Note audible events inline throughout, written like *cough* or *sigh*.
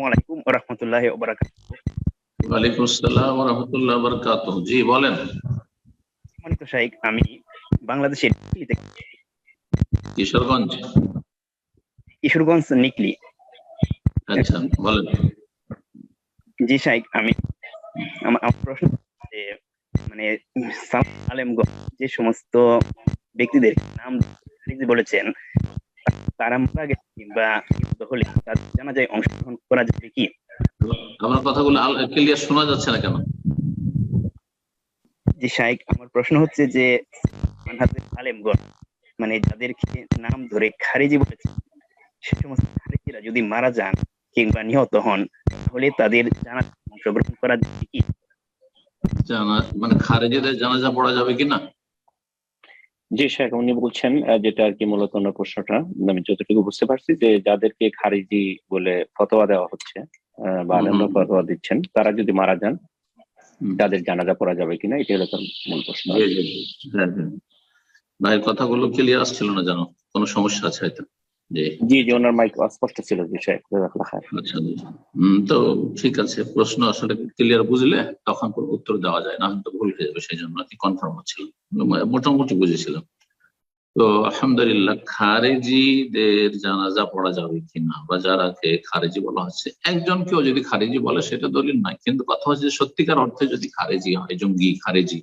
আসসালামু আলাইকুম ওয়া রাহমাতুল্লাহি ওয়ালাইকুম আসসালাম জি বলেন সম্মানিত আমি বাংলাদেশের নিকলি কিশোরগঞ্জ কিশোরগঞ্জ নিকলি আচ্ছা বলেন জি শাইখ আমি আমার প্রশ্ন মানে আলেমগণ যে সমস্ত ব্যক্তিদের নাম বলেছেন তারা মারা গেছে কিংবা মৃত হলে তাদের জানাজায় অংশগ্রহণ করা যাবে কি? আমার কথাগুলো ক্লিয়ার শোনা যাচ্ছে না কেন? জি শাইখ আমার প্রশ্ন হচ্ছে যে আলেমগণ মানে যাদেরকে নাম ধরে খারিজি বলেছে সে সমস্ত খারিজিরা যদি মারা যান কিংবা নিহত হন তাহলে তাদের জানা অংশগ্রহণ করা যাবে কি? জানা মানে খারেজিদের জানাজা পড়া যাবে কি না? জি শেখ উনি বলছেন যেটা আর কি মূলত ওনার প্রশ্নটা আমি যতটুকু বুঝতে পারছি যে যাদেরকে খারিজি বলে ফতোয়া দেওয়া হচ্ছে বা আলেমরা ফতোয়া দিচ্ছেন তারা যদি মারা যান তাদের জানাজা পড়া যাবে কিনা এটা হলো তার মূল প্রশ্ন। হ্যাঁ হ্যাঁ। ভাইয়ের কথাগুলো ক্লিয়ার আসছিল না জানো কোনো সমস্যা আছে হয়তো। জি। জি ওনার মাইক অস্পষ্ট ছিল খায়ের। আচ্ছা তো ঠিক আছে প্রশ্ন আসলে ক্লিয়ার বুঝলে তখন উত্তর দেওয়া যায় না হয়তো ভুল হয়ে যাবে সেই জন্য আর কি কনফার্ম হচ্ছিল মোটামুটি বুঝেছিলাম। তো আলহামদুলিল্লাহ খারেজিদের জানাজা পড়া যাবে কিনা বা যারাকে খারেজি বলা হচ্ছে একজন কেউ যদি খারেজি বলে সেটা দলিল নয় কিন্তু কথা হচ্ছে যে সত্যিকার অর্থে যদি খারেজি হয় জঙ্গি খারেজি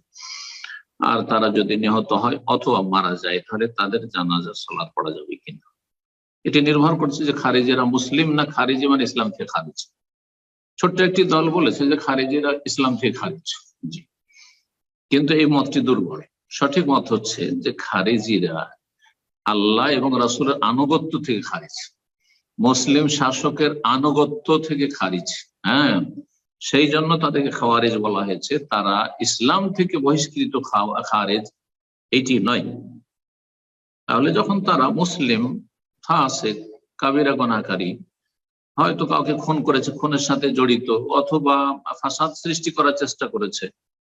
আর তারা যদি নিহত হয় অথবা মারা যায় তাহলে তাদের জানাজা সলাদ পড়া যাবে কিনা। এটি নির্ভর করছে যে খারিজিরা মুসলিম না খারিজি মানে ইসলাম থেকে খারিজ। ছোট্ট একটি দল বলেছে যে খারিজিরা ইসলাম থেকে খারিজ। জি। কিন্তু এই মতটি দুর্বল। সঠিক মত হচ্ছে যে খারিজিরা আল্লাহ এবং রাসূলের আনুগত্য থেকে খারিজ। মুসলিম শাসকের আনুগত্য থেকে খারিজ। হ্যাঁ? সেই জন্য তাদেরকে খাওয়ারিজ বলা হয়েছে। তারা ইসলাম থেকে বহিষ্কৃত খাওয়া- খারেজ। এটি নয়। তাহলে যখন তারা মুসলিম ফাসেক কাবিরা গনাকারী হয়তো কাউকে খুন করেছে, খুনের সাথে জড়িত, অথবা ফাসাদ সৃষ্টি করার চেষ্টা করেছে।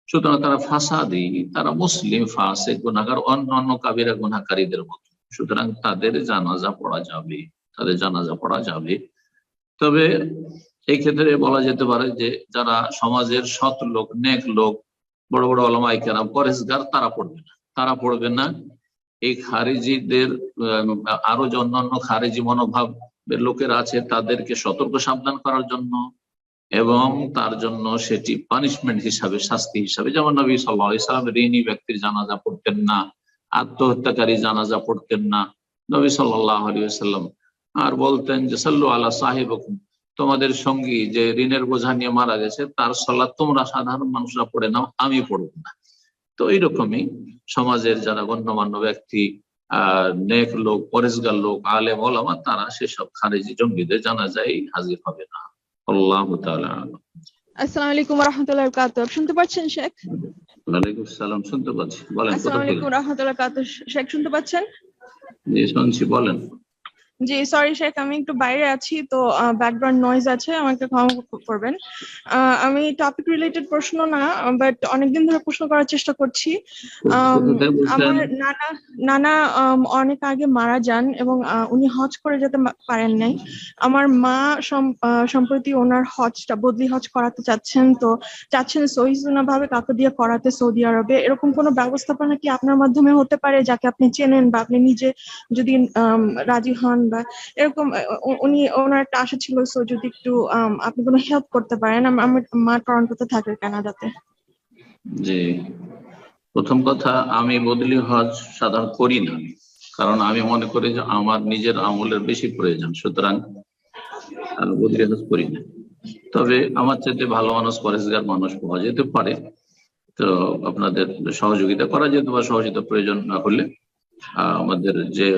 সুতরাং তারা ফাসাদি, তারা মুসলিম, ফাসেক গুনাগার অন্য অন্য কাবিরা গুনাকারীদের মতো। সুতরাং তাদের জানাজা পড়া যাবে, তাদের জানাজা পড়া যাবে। তবে এই ক্ষেত্রে বলা যেতে পারে যে, যারা সমাজের সৎ লোক, নেক লোক, বড় বড় অলমাই কেরাম পরেশগার তারা পড়বে না। তারা পড়বে না এই খারিজিদের আরও যে অন্যান্য খারিজি মনোভাব লোকেরা আছে, তাদেরকে সতর্ক সাবধান করার জন্য এবং তার জন্য সেটি পানিশমেন্ট হিসাবে, শাস্তি হিসাবে, যেমন নবী সাল্লাহ ইসলাম ঋণী ব্যক্তির জানাজা পড়তেন না, আত্মহত্যাকারী জানাজা পড়তেন না, নবী সাল্লাহ আলিয়াল্লাম আর বলতেন যে, সাল্লু আল্লাহ সাহেব তোমাদের সঙ্গী যে ঋণের বোঝা নিয়ে মারা গেছে, তার সল্লাহ তোমরা সাধারণ মানুষরা পড়ে নাও, আমি পড়ব না। তো এইরকমই সমাজের যারা গণ্যমান্য ব্যক্তি আহ নেক লোক পরেশগার লোক আলেম ওলামা তারা সেসব খারেজি জঙ্গিদের জানা যায় হাজির হবে না। আল্লাহ তাআলা। আসসালামু আলাইকুম রহমতুল্লাহ কাতব শুনতে পাচ্ছেন শেখ? ওয়ালাইকুম সালাম শুনতে পাচ্ছি। বলেন আসসালামু আলাইকুম রহমতুল্লাহ কাতব শেখ শুনতে পাচ্ছেন? জি শুনছি বলেন। জি সরি শেখ আমি একটু বাইরে আছি তো ব্যাকগ্রাউন্ড নয়েজ আছে আমাকে ক্ষমা করবেন। আমি টপিক রিলেটেড প্রশ্ন না বাট অনেকদিন ধরে প্রশ্ন করার চেষ্টা করছি? *laughs* আমার নানা নানা অনেক আগে মারা যান এবং উনি হজ করে যেতে পারেন নাই। আমার মা সম্প্রতি ওনার হজটা বদলি হজ করাতে চাচ্ছেন তো চাচ্ছেন সহিজুনা ভাবে কাকে দিয়ে করাতে সৌদি আরবে। এরকম কোনো ব্যবস্থাপনা কি আপনার মাধ্যমে হতে পারে যাকে আপনি চেনেন বা আপনি নিজে যদি রাজি হন? বা এরকম উনি ওনার একটা আশা ছিল সো যদি একটু আপনি কোনো হেল্প করতে পারেন আমার মা টরন্টোতে থাকে কানাডাতে। জি। প্রথম কথা আমি বদলি হজ সাধারণ করি না কারণ আমি মনে করি যে আমার নিজের আমলের বেশি প্রয়োজন সুতরাং আহ, বদলি হজ করি না। তবে আমার চাইতে ভালো মানুষ পরেশগার মানুষ পাওয়া যেতে পারে। তো আপনাদের সহযোগিতা করা যেতে বা সহযোগিতা প্রয়োজন না হলে আমাদের যে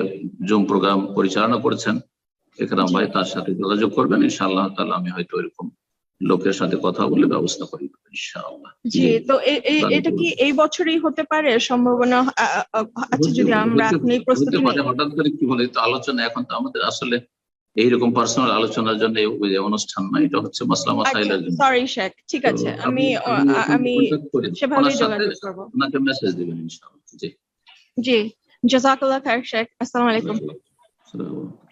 জুম প্রোগ্রাম পরিচালনা করছেন একরাম ভাই তার সাথে যোগাযোগ করবেন। ইনশাআল্লাহ তাহলে আমি হয়তো এরকম লোকের সাথে কথা বলে ব্যবস্থা করি ইনশাআল্লাহ। জি তো এটা কি এই বছরই হতে পারে? সম্ভাবনা যদি আমরা এখন এই প্রস্তুতি নিই। হঠাৎ করে কি বলে তো আলোচনা এখন তো আমাদের আসলে এইরকম পার্সোনাল আলোচনার জন্য অনুষ্ঠান না এটা হচ্ছে মাসলা মাসাইলের জন্য। সরি শেখ আচ্ছা, ঠিক আছে। আমি আপনি আমি সাথে যোগাযোগ করব। ওনাকে মেসেজ দিবেন ইনশাআল্লাহ। জি। জি। জাজাকাল্লাহ খায়ের শেখ আসসালামু আলাইকুম আসসালামু আলাইকুম।